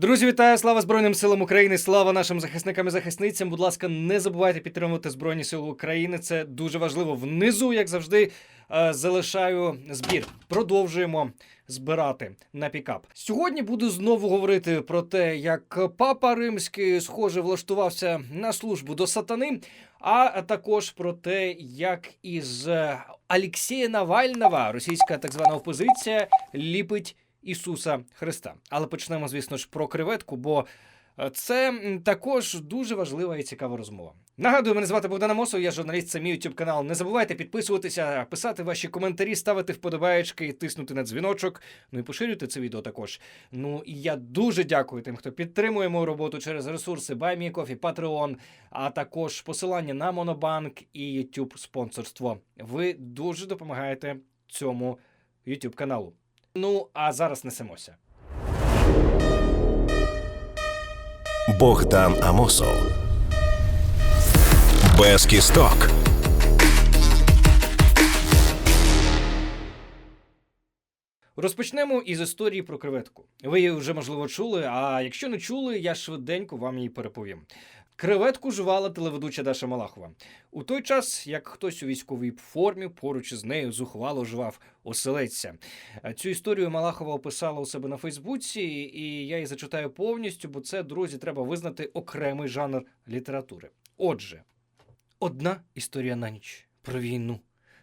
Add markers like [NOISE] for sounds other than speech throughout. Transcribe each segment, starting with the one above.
Друзі, вітаю! Слава Збройним силам України! Слава нашим захисникам і захисницям! Будь ласка, не забувайте підтримувати Збройні Сили України. Це дуже важливо. Внизу, як завжди, е, залишаю збір. Продовжуємо збирати на пікап. Сьогодні буду знову говорити про те, як папа римський, схоже, влаштувався на службу до сатани, а також про те, як із Алексія Навального російська так звана опозиція ліпить Ісуса Христа. Але почнемо, звісно ж, про креветку, бо е, це також дуже важлива і цікава розмова. Нагадую, мене звати Богдан Амосов, я журналіст, це мій YouTube канал. Не забувайте підписуватися, писати ваші коментарі, ставити вподобаєчки, тиснути на дзвіночок. Ну і поширюйте це відео також. Ну і я дуже дякую тим, хто підтримує мою роботу через ресурси BuyMeCoffee, Patreon, а також посилання на Монобанк і YouTube спонсорство. Ви дуже допомагаєте цьому YouTube каналу. Ну, а зараз несемося. Богдан Амосов. Без кісток. Розпочнемо із історії про креветку. Ви її вже можливо чули, а якщо не чули, я швиденько вам її переповім. Креветку жувала телеведуча Даша Малахова. У той час, як хтось у військовій формі поруч із нею зухвало жував оселедця. Цю історію Малахова описала у себе на Фейсбуці, і я її зачитаю повністю, бо це, друзі, треба визнати окремий жанр літератури. Отже, одна історія на ніч про війну.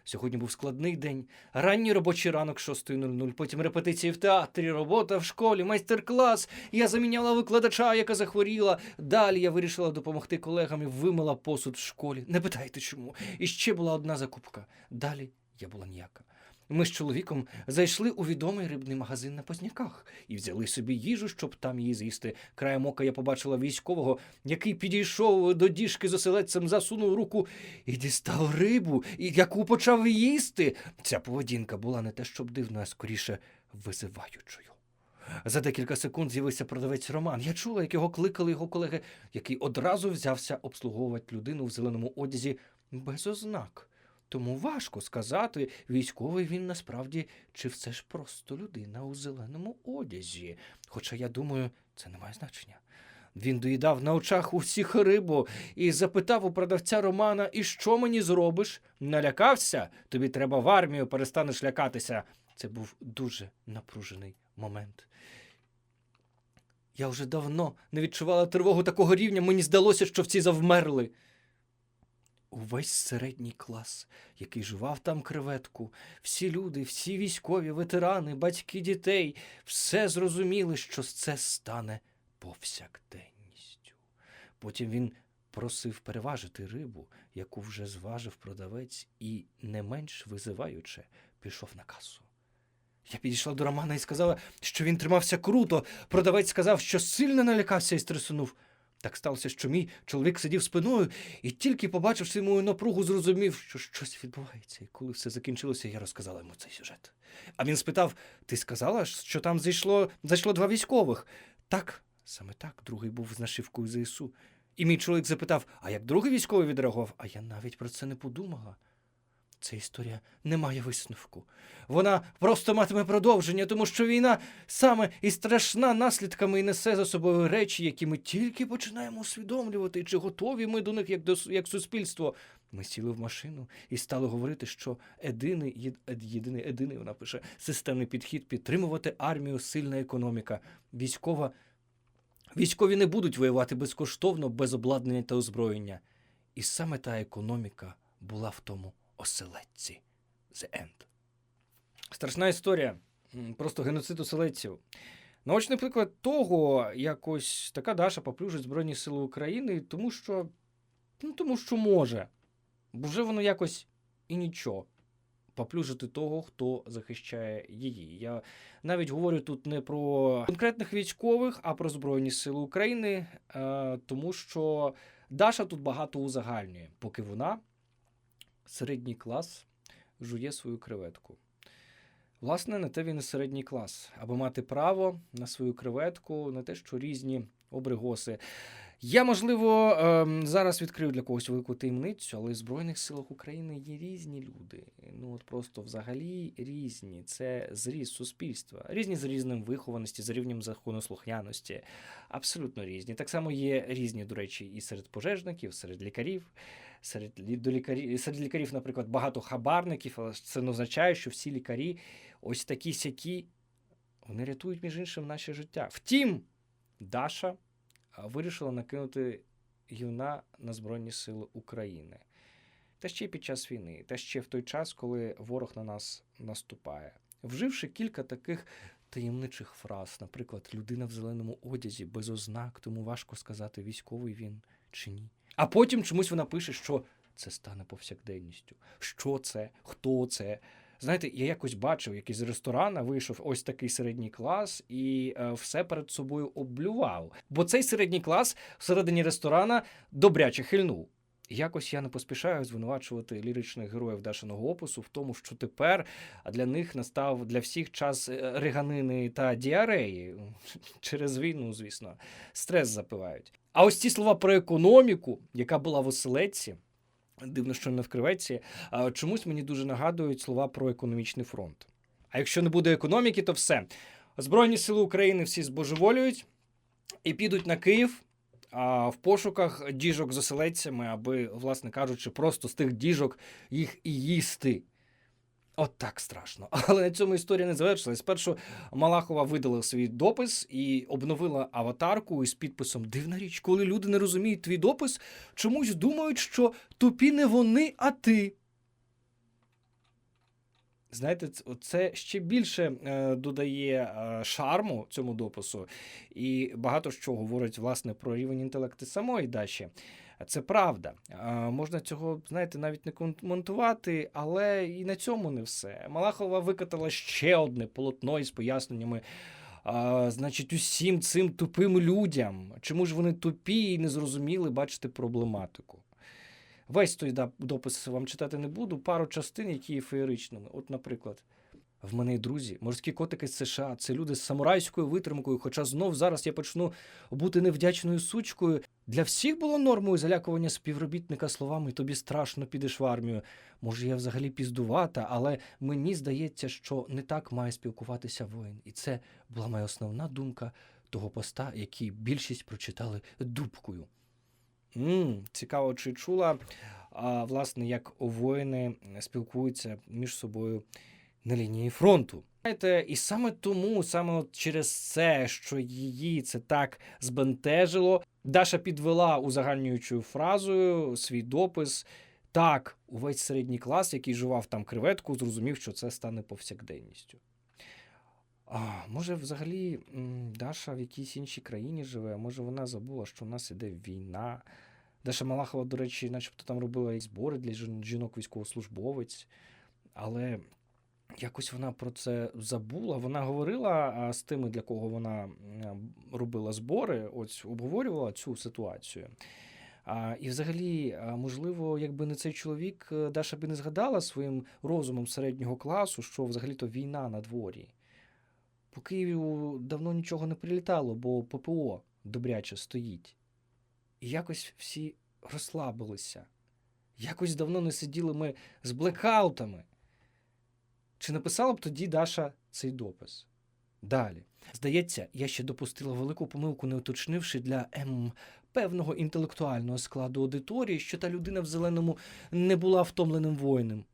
Сьогодні був складний день. Ранній робочий ранок 6.00, потім репетиції в театрі, робота в школі, майстер-клас. Я заміняла викладача, яка захворіла. Далі я вирішила допомогти колегам і вимила посуд в школі. Не питайте чому. І ще була одна закупка. Далі я була ніяка. Ми з чоловіком зайшли у відомий рибний магазин на Позняках і взяли собі їжу, щоб там її з'їсти. Краєм ока я побачила військового, який підійшов до діжки з оселедцем, засунув руку і дістав рибу, яку почав їсти. Ця поведінка була не те, щоб дивною, а скоріше визиваючою. За декілька секунд з'явився продавець Роман. Я чула, як його кликали його колеги, який одразу взявся обслуговувати людину в зеленому одязі без ознак. Тому важко сказати, військовий він насправді чи все ж просто людина у зеленому одязі. Хоча я думаю, це не має значення. Він доїдав на очах у всіх рибу і запитав у продавця Романа: І що мені зробиш? Налякався? Тобі треба в армію, перестанеш лякатися. Це був дуже напружений момент. Я вже давно не відчувала тривогу такого рівня, мені здалося, що всі завмерли. Увесь середній клас, який жував там креветку, всі люди, всі військові, ветерани, батьки дітей, все зрозуміли, що це стане повсякденністю. Потім він просив переважити рибу, яку вже зважив продавець, і не менш визиваюче пішов на касу. Я підійшла до Романа і сказала, що він тримався круто. Продавець сказав, що сильно налякався і стресунув. Так сталося, що мій чоловік сидів спиною і тільки побачивши мою напругу, зрозумів, що щось відбувається. І коли все закінчилося, я розказала йому цей сюжет. А він спитав: Ти сказала, що там зайшло, зайшло два військових? Так, саме так, другий був з нашивкою ЗСУ. І мій чоловік запитав: А як другий військовий відреагував? А я навіть про це не подумала. Ця історія не має висновку. Вона просто матиме продовження, тому що війна саме і страшна наслідками і несе за собою речі, які ми тільки починаємо усвідомлювати, чи готові ми до них як до як суспільство. Ми сіли в машину і стали говорити, що єдиний, єд- єдиний, єдиний, вона пише, системний підхід підтримувати армію, сильна економіка, військова. Військові не будуть воювати безкоштовно, без обладнання та озброєння. І саме та економіка була в тому оселедці. The End. Страшна історія. Просто геноцид оселедців. Наочний приклад того, як ось така Даша поплюжить Збройні Сили України, тому що. Ну, тому що може. Бо вже воно якось і нічого. Поплюжити того, хто захищає її. Я навіть говорю тут не про конкретних військових, а про Збройні Сили України, е, тому що Даша тут багато узагальнює, поки вона, середній клас, жує свою креветку. Власне, на те він і середній клас, аби мати право на свою креветку, на те, що різні обригоси. Я, можливо, ем, зараз відкрию для когось велику таємницю, але в Збройних силах України є різні люди. Ну от просто взагалі різні. Це зріз суспільства. Різні за різним вихованості, за рівнем законослухняності. Абсолютно різні. Так само є різні, до речі, і серед пожежників, серед лікарів. Серед, до лікарів, серед лікарів, наприклад, багато хабарників, але це не означає, що всі лікарі ось такі сякі, вони рятують, між іншим, наше життя. Втім, Даша вирішила накинути гівна на Збройні Сили України. Та ще під час війни, та ще в той час, коли ворог на нас наступає. Вживши кілька таких таємничих фраз, наприклад, людина в зеленому одязі без ознак, тому важко сказати, військовий він чи ні. А потім чомусь вона пише, що це стане повсякденністю. Що це? Хто це? Знаєте, я якось бачив, як із ресторана вийшов ось такий середній клас і е, все перед собою облював. Бо цей середній клас всередині ресторана добряче хильнув. Якось я не поспішаю звинувачувати ліричних героїв Дашиного опису в тому, що тепер для них настав для всіх час е, реганини та діареї [LAUGHS] через війну, звісно, стрес запивають. А ось ці слова про економіку, яка була в оселедці, дивно, що не в креветці, чомусь мені дуже нагадують слова про економічний фронт. А якщо не буде економіки, то все. Збройні сили України всі збожеволюють і підуть на Київ а, в пошуках діжок з оселедцями, аби, власне кажучи, просто з тих діжок їх і їсти. От так страшно. [LAUGHS] Але на цьому історія не завершилась. Спершу Малахова видала свій допис і обновила аватарку із підписом Дивна річ, коли люди не розуміють твій допис, чомусь думають, що тупі не вони, а ти. Знаєте, це ще більше е, додає е, шарму цьому допису, і багато що говорить власне про рівень інтелекту самої Даші. Це правда. Е, можна цього, знаєте, навіть не коментувати, але і на цьому не все. Малахова викатала ще одне полотно із поясненнями. А, значить, усім цим тупим людям. Чому ж вони тупі і не зрозуміли бачити проблематику? Весь той допис вам читати не буду, пару частин, які є феєричними. От, наприклад, в мене друзі, морські котики з США, це люди з самурайською витримкою, хоча знов зараз я почну бути невдячною сучкою. Для всіх було нормою залякування співробітника словами тобі страшно підеш в армію. Може, я взагалі піздувата, але мені здається, що не так має спілкуватися воїн. І це була моя основна думка того поста, який більшість прочитали дубкою. М цікаво, чи чула, а, власне, як воїни спілкуються між собою на лінії фронту. Знаєте, і саме тому, саме от через це, що її це так збентежило, Даша підвела узагальнюючою фразою свій допис. Так, увесь середній клас, який жував там креветку, зрозумів, що це стане повсякденністю. А, може, взагалі Даша в якійсь іншій країні живе, може вона забула, що в нас іде війна. Даша Малахова, до речі, начебто там робила і збори для жінок військовослужбовець, але якось вона про це забула. Вона говорила з тими, для кого вона робила збори, ось обговорювала цю ситуацію. А, і взагалі, можливо, якби не цей чоловік, е, Даша би не згадала своїм розумом середнього класу, що взагалі-то війна на дворі. По Києву давно нічого не прилітало, бо ППО добряче стоїть. І якось всі розслабилися. Якось давно не сиділи ми з блекаутами. Чи написала б тоді Даша цей допис? Далі. Здається, я ще допустила велику помилку, не уточнивши для ем, певного інтелектуального складу аудиторії, що та людина в зеленому не була втомленим воїном.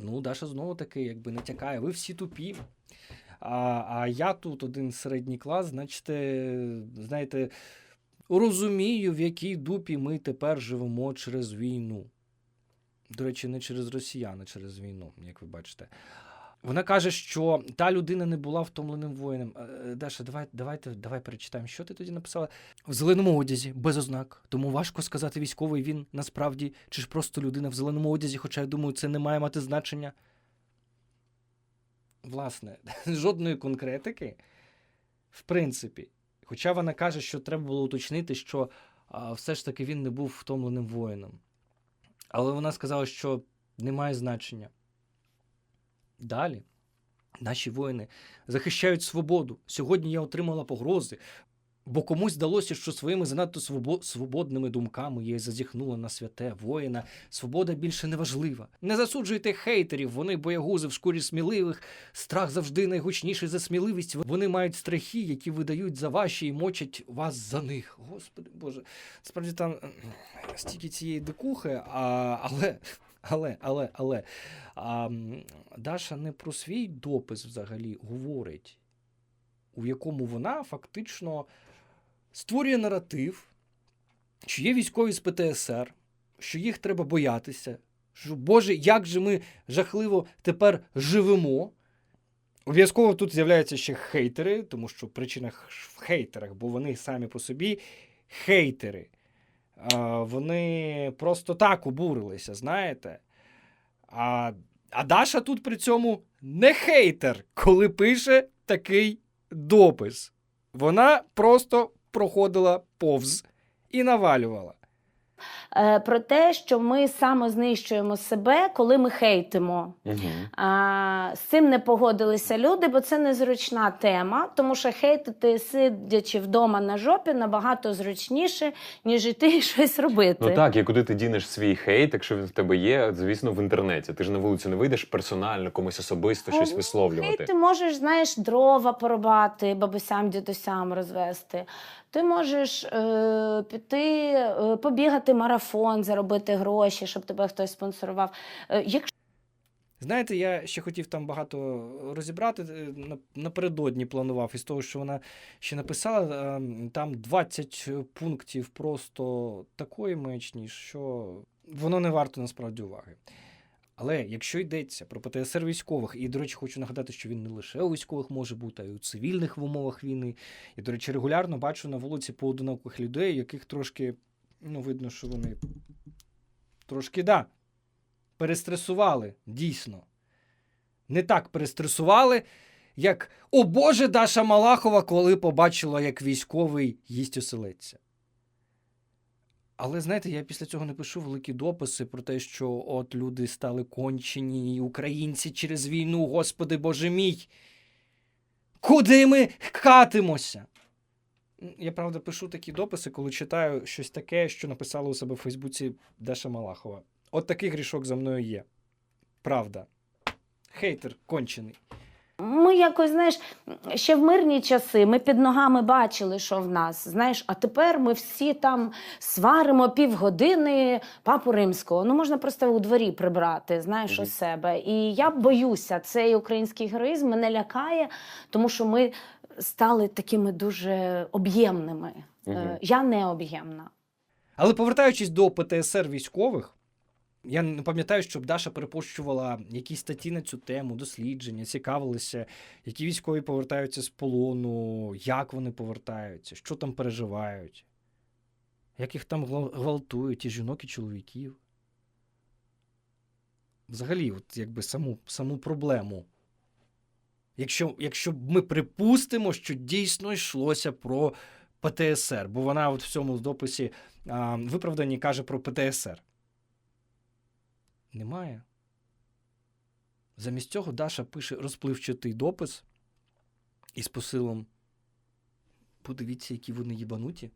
Ну, Даша знову таки, якби натякає, ви всі тупі. А, а я тут один середній клас, значить, е, знаєте, розумію, в якій дупі ми тепер живемо через війну. До речі, не через росіян, а через війну, як ви бачите. Вона каже, що та людина не була втомленим воїном. Е, Даша, давай, давайте, давай перечитаємо, що ти тоді написала. В зеленому одязі, без ознак. Тому важко сказати, військовий він насправді, чи ж просто людина в зеленому одязі, хоча я думаю, це не має мати значення. Власне, [LAUGHS] жодної конкретики, в принципі. Хоча вона каже, що треба було уточнити, що а, все ж таки він не був втомленим воїном. Але вона сказала, що не має значення. Далі. Наші воїни захищають свободу. Сьогодні я отримала погрози. Бо комусь здалося, що своїми занадто свободними думками й зазіхнула на святе воїна. Свобода більше не важлива. Не засуджуйте хейтерів, вони боягузи в шкурі сміливих. Страх завжди найгучніший за сміливість. Вони мають страхи, які видають за ваші і мочать вас за них. Господи Боже, справді там е, стільки цієї дикухи, а, але. Але, але, але а, Даша не про свій допис взагалі говорить, у якому вона фактично створює наратив, що є військові з ПТСР, що їх треба боятися, що Боже, як же ми жахливо тепер живемо. Обов'язково тут з'являються ще хейтери, тому що причина в хейтерах, бо вони самі по собі хейтери. Вони просто так обурилися, знаєте. А, а Даша тут при цьому не хейтер, коли пише такий допис. Вона просто проходила повз і навалювала. Е, про те, що ми самознищуємо себе, коли ми хейтимо. Угу. А, з цим не погодилися люди, бо це незручна тема, тому що хейтити, сидячи вдома на жопі, набагато зручніше, ніж іти і щось робити. Ну так, і куди ти дінеш свій хейт, якщо він в тебе є, звісно, в інтернеті. Ти ж на вулицю не вийдеш персонально, комусь особисто щось Ну, висловлювати. Хейт ти можеш, знаєш, дрова порубати, бабусям, дідусям розвести. Ти можеш е, піти, е, побігати марафон, заробити гроші, щоб тебе хтось спонсорував. Е, якщо Знаєте, я ще хотів там багато розібрати. е, Напередодні планував із того, що вона ще написала. е, Там 20 пунктів просто такої маячні, що воно не варто насправді уваги. Але якщо йдеться про ПТСР військових, і, до речі, хочу нагадати, що він не лише у військових може бути, а й у цивільних в умовах війни. І, до речі, регулярно бачу на вулиці поодиноких людей, яких трошки, ну, видно, що вони трошки, да, перестресували, дійсно. Не так перестресували, як о Боже, Даша Малахова, коли побачила, як військовий їсть оселедця. Але знаєте, я після цього не пишу великі дописи про те, що от люди стали кончені, українці через війну, Господи Боже мій. Куди ми катимося? Я правда пишу такі дописи, коли читаю щось таке, що написала у себе в Фейсбуці Даша Малахова. От такий грішок за мною є. Правда. Хейтер кончений. Ми якось, знаєш, ще в мирні часи ми під ногами бачили, що в нас. Знаєш, а тепер ми всі там сваримо півгодини папу римського. Ну можна просто у дворі прибрати, знаєш, у себе. І я боюся, цей український героїзм мене лякає, тому що ми стали такими дуже об'ємними. Мгм. Е, Я не об'ємна. Але повертаючись до ПТСР військових, я не пам'ятаю, щоб Даша перепощувала якісь статті на цю тему, дослідження, цікавилися, які військові повертаються з полону, як вони повертаються, що там переживають, як їх там гвалтують, і жінок, і чоловіків. Взагалі, от якби саму, саму проблему. Якщо, якщо ми припустимо, що дійсно йшлося про ПТСР, бо вона от в цьому дописі а, виправданні каже про ПТСР. Немає. Замість цього Даша пише розпливчатий допис із посилом Подивіться, які вони їбануті,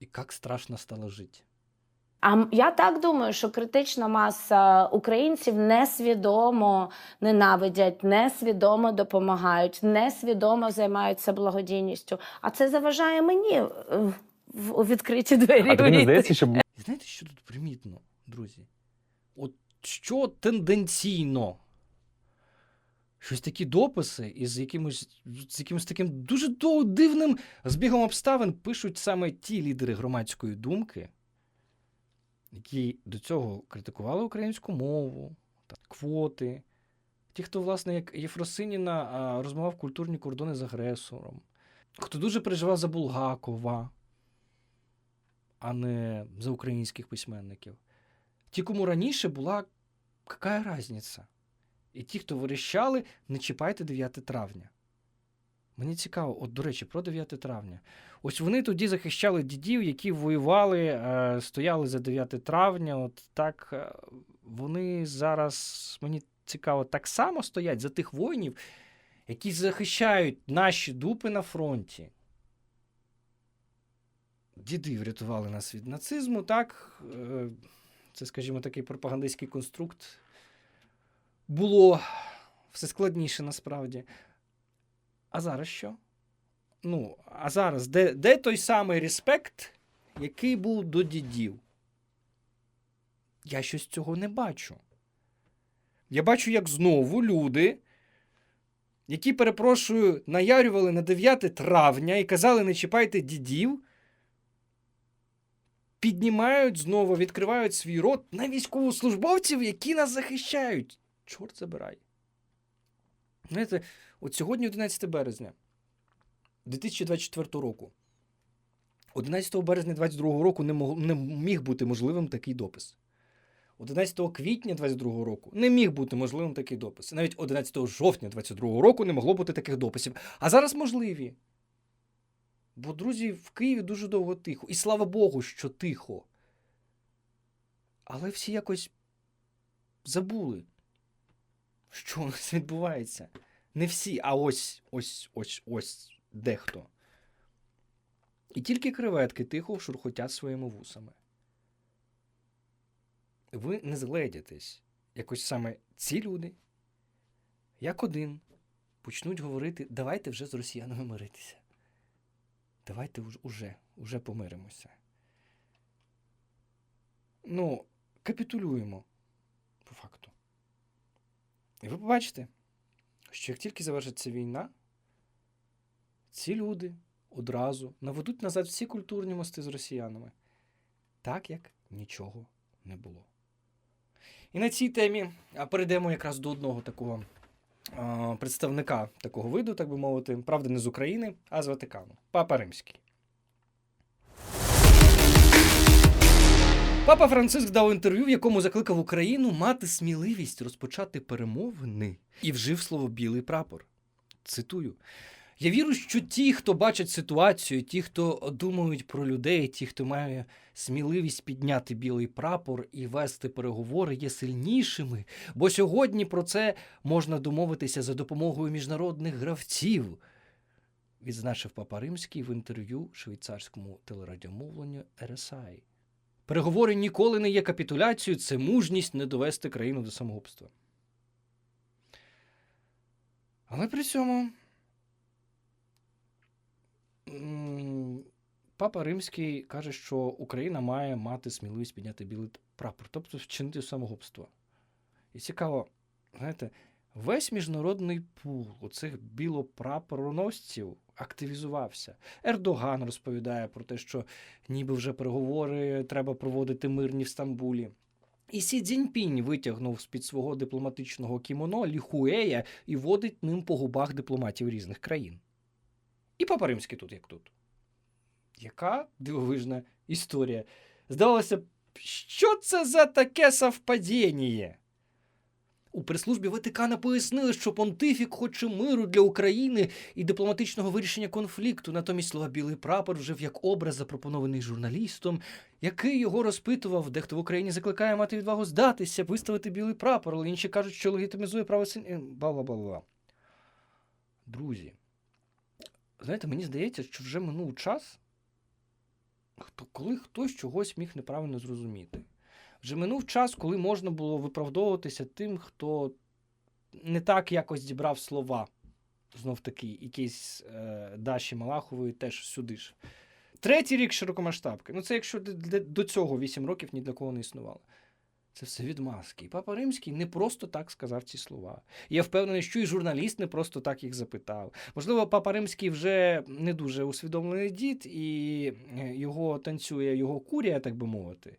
і як страшно стало жити. А я так думаю, що критична маса українців несвідомо ненавидять, несвідомо допомагають, несвідомо займаються благодійністю. А це заважає мені в у відкриті двері. А тобі не здається, що знаєте, що тут примітно, друзі? От що тенденційно? Щось такі дописи із якимось, з якимось таким дуже дивним збігом обставин пишуть саме ті лідери громадської думки, які до цього критикували українську мову, квоти. Ті, хто, власне, як Єфросиніна, а, розмивав культурні кордони з агресором, хто дуже переживав за Булгакова, а не за українських письменників. Ті, кому раніше була яка різниця? І ті, хто верещали, не чіпайте 9 травня. Мені цікаво, от, до речі, про 9 травня. Ось вони тоді захищали дідів, які воювали, е, стояли за 9 травня. От так е, вони зараз, мені цікаво, так само стоять за тих воїнів, які захищають наші дупи на фронті. діди врятували нас від нацизму, так. Це, скажімо, такий пропагандистський конструкт. Було все складніше насправді. А зараз що? Ну, а зараз, де, де той самий респект, який був до дідів? Я щось цього не бачу. Я бачу, як знову люди, які, перепрошую, наярювали на 9 травня і казали, не чіпайте дідів, піднімають знову, відкривають свій рот на військовослужбовців, які нас захищають. Чорт забирай. Знаєте, от сьогодні 11 березня 2024 року. 11 березня 2022 року не, мог, не міг бути можливим такий допис. 11 квітня 2022 року не міг бути можливим такий допис. Навіть 11 жовтня 2022 року не могло бути таких дописів. А зараз можливі. Бо, друзі, в Києві дуже довго тихо. І слава Богу, що тихо. Але всі якось забули, що у нас відбувається. Не всі, а ось, ось, ось, ось дехто. І тільки креветки тихо шурхотять своїми вусами. Ви не згледітесь. Якось саме ці люди, як один, почнуть говорити: давайте вже з росіянами миритися. Давайте уже, уже помиримося. Ну, капітулюємо, по факту. І ви побачите, що як тільки завершиться війна, ці люди одразу наведуть назад всі культурні мости з росіянами, так як нічого не було. І на цій темі перейдемо якраз до одного такого представника такого виду, так би мовити, правда, не з України, а з Ватикану. Папа Римський. Папа Франциск дав інтерв'ю, в якому закликав Україну мати сміливість розпочати перемовини і вжив слово білий прапор. Цитую. Я вірю, що ті, хто бачать ситуацію, ті, хто думають про людей, ті, хто має сміливість підняти білий прапор і вести переговори, є сильнішими, бо сьогодні про це можна домовитися за допомогою міжнародних гравців, відзначив Папа Римський в інтерв'ю швейцарському телерадіомовленню RSI. Переговори ніколи не є капітуляцією, це мужність не довести країну до самогубства. Але при цьому Папа Римський каже, що Україна має мати сміливість підняти білий прапор, тобто вчинити самогубство. І цікаво, знаєте, весь міжнародний пул оцих білопрапороносців активізувався. Ердоган розповідає про те, що ніби вже переговори треба проводити мирні в Стамбулі. І Сі Цзіньпінь витягнув з-під свого дипломатичного кімоно ліхуея і водить ним по губах дипломатів різних країн. І Папа Римський тут як тут. Яка дивовижна історія. Здавалося б, що це за таке совпадіння? У прес-службі Ватикана пояснили, що понтифік хоче миру для України і дипломатичного вирішення конфлікту. Натомість слова білий прапор вжив як образ, запропонований журналістом, який його розпитував. Дехто в Україні закликає мати відвагу здатися, виставити білий прапор, але інші кажуть, що легітимізує право син. е, Бла-бла-бла-бла. Друзі, знаєте, мені здається, що вже минув час, коли хтось чогось міг неправильно зрозуміти. Вже минув час, коли можна було виправдовуватися тим, хто не так якось зібрав слова. Знов таки, якийсь е, Даші Малахової теж сюди ж. Третій рік широкомасштабки. Ну, це якщо до цього 8 років ні для кого не існувало. Це все відмазки. І Папа Римський не просто так сказав ці слова. Я впевнений, що і журналіст не просто так їх запитав. Можливо, Папа Римський вже не дуже усвідомлений дід, і е, його танцює його курія, так би мовити.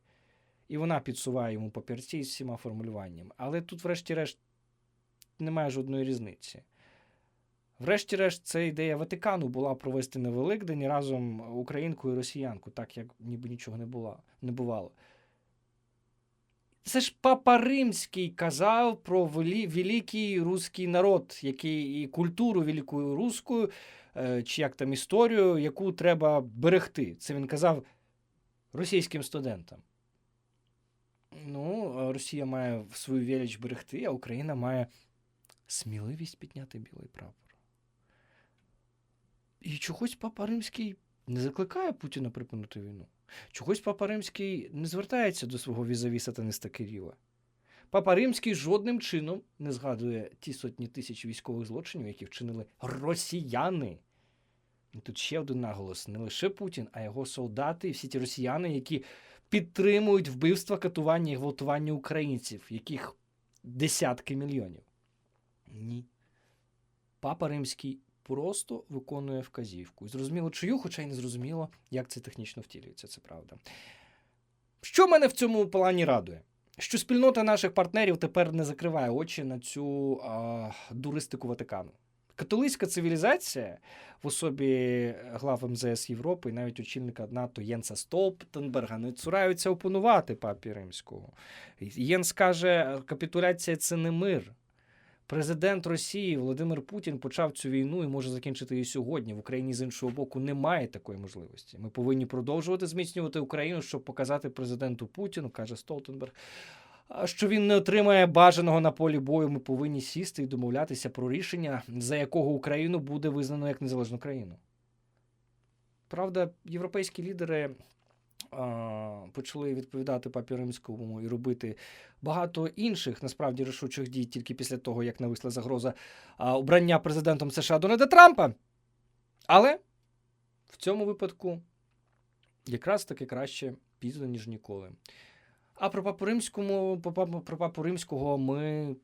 І вона підсуває йому папірці з всіма формулюваннями. Але тут, врешті-решт, немає жодної різниці. Врешті-решт, це ідея Ватикану була провести на Великдень разом українку і росіянку, так як ніби нічого не, була, не бувало. Це ж Папа Римський казав про великий руський народ, який і культуру великою руською, е, чи як там історію, яку треба берегти. Це він казав російським студентам. Ну, Росія має свою велич берегти, а Україна має сміливість підняти білий прапор. І чогось Папа Римський не закликає Путіна припинити війну. Чогось Папа Римський не звертається до свого візаві сатаниста Кирила. Папа Римський жодним чином не згадує ті сотні тисяч військових злочинів, які вчинили росіяни. І тут ще один наголос: не лише Путін, а його солдати і всі ті росіяни, які підтримують вбивства, катування і гвалтування українців, яких десятки мільйонів. Ні. Папа Римський просто виконує вказівку. І зрозуміло, чию, хоча й не зрозуміло, як це технічно втілюється, це правда. Що мене в цьому плані радує? Що спільнота наших партнерів тепер не закриває очі на цю а, дуристику Ватикану. Католицька цивілізація в особі глав МЗС Європи і навіть очільника НАТО Єнса Столптенберга не цураються опонувати папі римського. Єнс каже, капітуляція це не мир. Президент Росії Володимир Путін почав цю війну і може закінчити її сьогодні. В Україні з іншого боку немає такої можливості. Ми повинні продовжувати зміцнювати Україну, щоб показати президенту Путіну, каже Столтенберг. Що він не отримає бажаного на полі бою, ми повинні сісти і домовлятися про рішення, за якого Україну буде визнано як незалежну країну. Правда, європейські лідери почали відповідати папі римському і робити багато інших насправді рішучих дій тільки після того, як нависла загроза обрання президентом США Дональда Трампа. Але в цьому випадку якраз таки краще пізно, ніж ніколи. А про папу римському, про папу, римського ми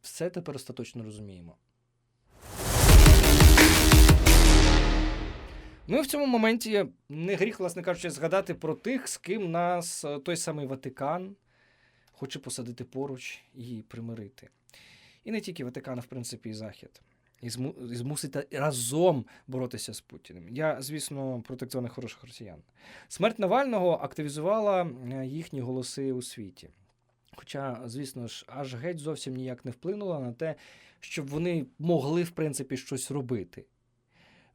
все тепер остаточно розуміємо. Ну і в цьому моменті не гріх, власне кажучи, згадати про тих, з ким нас е, той самий Ватикан хоче посадити поруч і примирити. І не тільки Ватикан, а в принципі, і Захід. І змусити разом боротися з Путіним. Я, звісно, про так хороших росіян. Смерть Навального активізувала їхні голоси у світі. Хоча, звісно ж, аж геть зовсім ніяк не вплинула на те, щоб вони могли, в принципі, щось робити.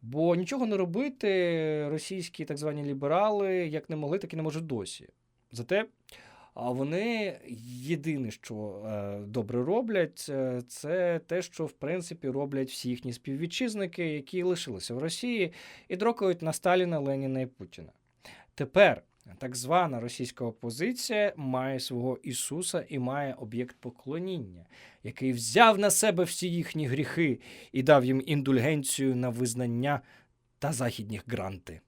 Бо нічого не робити російські так звані ліберали як не могли, так і не можуть досі. Зате вони єдине, що е, добре роблять, е, це те, що в принципі роблять всі їхні співвітчизники, які лишилися в Росії, і дрокають на Сталіна, Леніна і Путіна. Тепер так звана російська опозиція має свого Ісуса і має об'єкт поклоніння, який взяв на себе всі їхні гріхи і дав їм індульгенцію на визнання та західні гранти.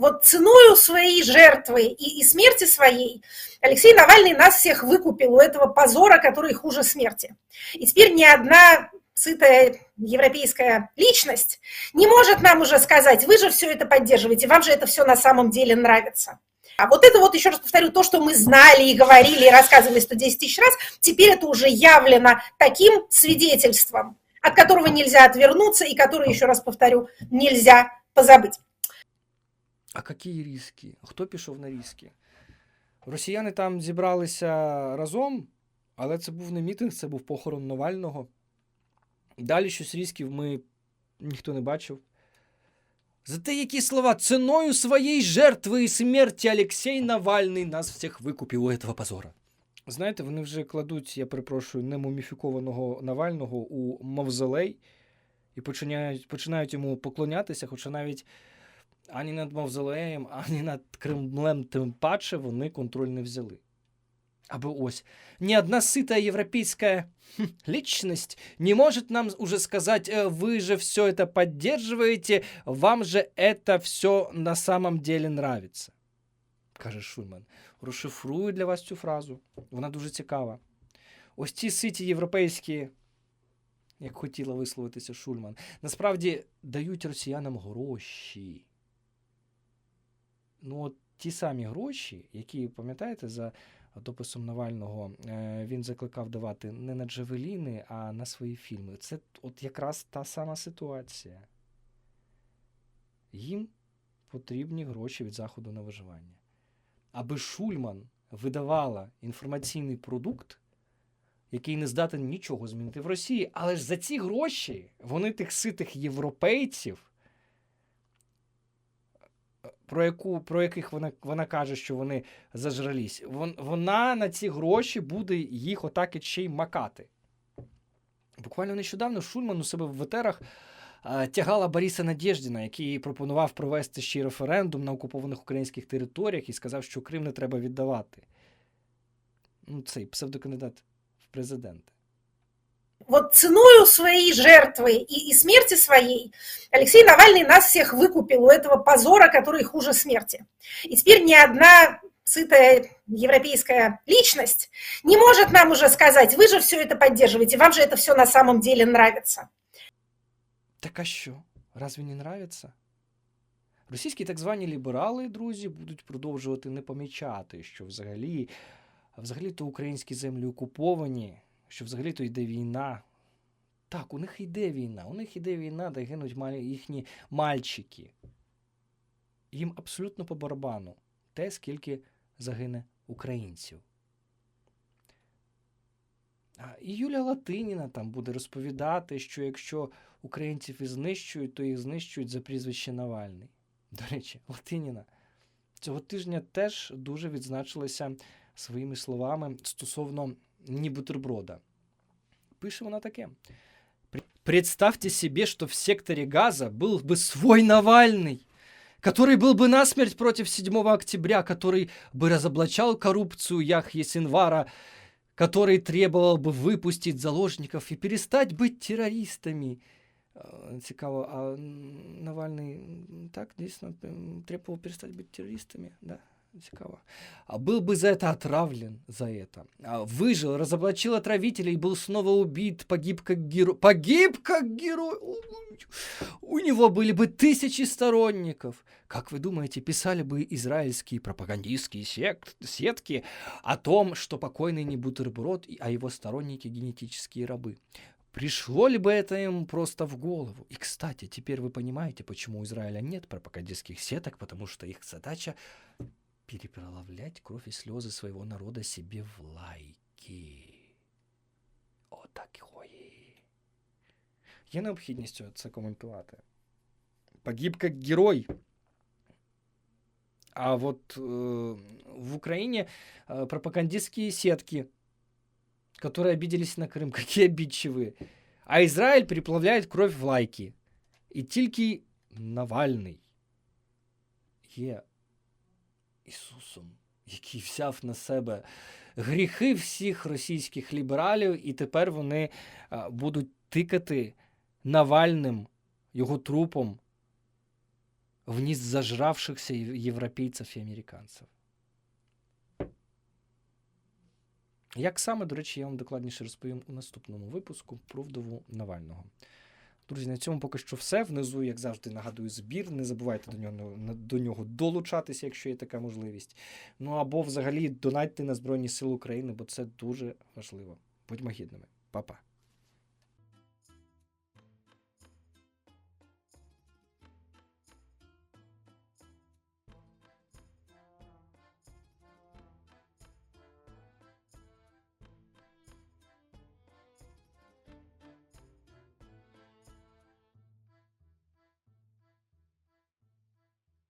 вот ценою своей жертвы и, и смерти своей Алексей Навальный нас всех выкупил у этого позора, который хуже смерти. И теперь ни одна сытая европейская личность не может нам уже сказать, вы же все это поддерживаете, вам же это все на самом деле нравится. А вот это вот, еще раз повторю, то, что мы знали и говорили, и рассказывали 110 тысяч раз, теперь это уже явлено таким свидетельством, от которого нельзя отвернуться и которое, еще раз повторю, нельзя позабыть. А які різкі? Хто пішов на різкі? Росіяни там зібралися разом, але це був не мітинг, це був похорон Навального. Далі щось різків ми ніхто не бачив. Зате які слова ціною своєї жертви і смерті Олексій Навальний нас всіх викупив у этого позора. Знаєте, вони вже кладуть, я перепрошую, немуміфікованого Навального у мавзолей і починають, починають йому поклонятися, хоча навіть ані над Мавзолеєм, ані над Кремлем, тим паче вони контроль не взяли. Або ось, ни одна сытая европейская хм, личность не может нам уже сказать, «Э, вы же все это поддерживаете, вам же это все на самом деле нравится. Каже Шульман. Розшифрую для вас цю фразу. Вона дуже цікава. Ось ці ситі європейські, як хотіла висловитися Шульман, насправді дають росіянам гроші. Ну, от ті самі гроші, які, пам'ятаєте, за дописом Навального е, він закликав давати не на Джавеліни, а на свої фільми. Це от якраз та сама ситуація. Їм потрібні гроші від заходу на виживання. Аби Шульман видавала інформаційний продукт, який не здатен нічого змінити в Росії, але ж за ці гроші вони тих ситих європейців про, яку, про яких вона, вона каже, що вони зажрались, вон, вона на ці гроші буде їх отак ще й макати. Буквально нещодавно Шульман у себе в етерах е, тягала Бориса Надєждіна, який пропонував провести ще референдум на окупованих українських територіях і сказав, що Крим не треба віддавати. Ну, цей псевдокандидат в президенти. Вот ценою своей жертвы и, и смерти своей Алексей Навальный нас всех выкупил у этого позора, который хуже смерти. И теперь ни одна сытая европейская личность не может нам уже сказать, вы же все это поддерживаете, вам же это все на самом деле нравится. Так а що? Разве не нравиться? Російські так звані ліберали, друзі, будуть продовжувати не помічати, що взагалі, взагалі-то українські землі окуповані, що взагалі-то йде війна. Так, у них йде війна, у них йде війна, де гинуть їхні мальчики. Їм абсолютно по барабану те, скільки загине українців. І Юлія Латиніна там буде розповідати, що якщо українців і знищують, то їх знищують за прізвище Навальний. До речі, Латиніна цього тижня теж дуже відзначилася своїми словами стосовно ні бутерброда. Пише вона таке. «Пр- Представьте себе, что в секторе газа был бы свой Навальный, который был бы насмерть против 7 октября, который бы разоблачал коррупцию Ях Есенвара, который требовал бы выпустить заложников и перестать быть террористами. Е, Цікаво, а м, Навальний м, так дійсно м, требовал перестать быть террористами? Да, Цікаво. А был бы за это отравлен за это. А выжил, разоблачил отравителя и был снова убит, погиб как герой. Погиб как герой! Ой, У него были бы тысячи сторонников. Как вы думаете, писали бы израильские пропагандистские сект- сетки о том, что покойный не бутерброд, а его сторонники генетические рабы? Пришло ли бы это им просто в голову? И, кстати, теперь вы понимаете, почему у Израиля нет пропагандистских сеток, потому что их задача переплавлять кровь и слезы своего народа себе в лайки. Отакої. Є необхідність це коментувати. Погиб как герой. А вот э, в Украине э, пропагандистские сетки, которые обиделись на Крым, [LAUGHS] какие обидчивые. А Израиль переплавляет кровь в лайки. І тільки Навальний є Ісусом, який взяв на себе гріхи всіх російських лібералів, і тепер вони будуть тикати Навальним, його трупом, в ніс зажравшихся європейців і американців. Як саме, до речі, я вам докладніше розповім у наступному випуску про вдову Навального. Друзі, на цьому поки що все. Внизу, як завжди, нагадую збір. Не забувайте до нього, до нього долучатися, якщо є така можливість. Ну або взагалі донатьте на Збройні Сили України, бо це дуже важливо. Будьмо гідними. Па-па.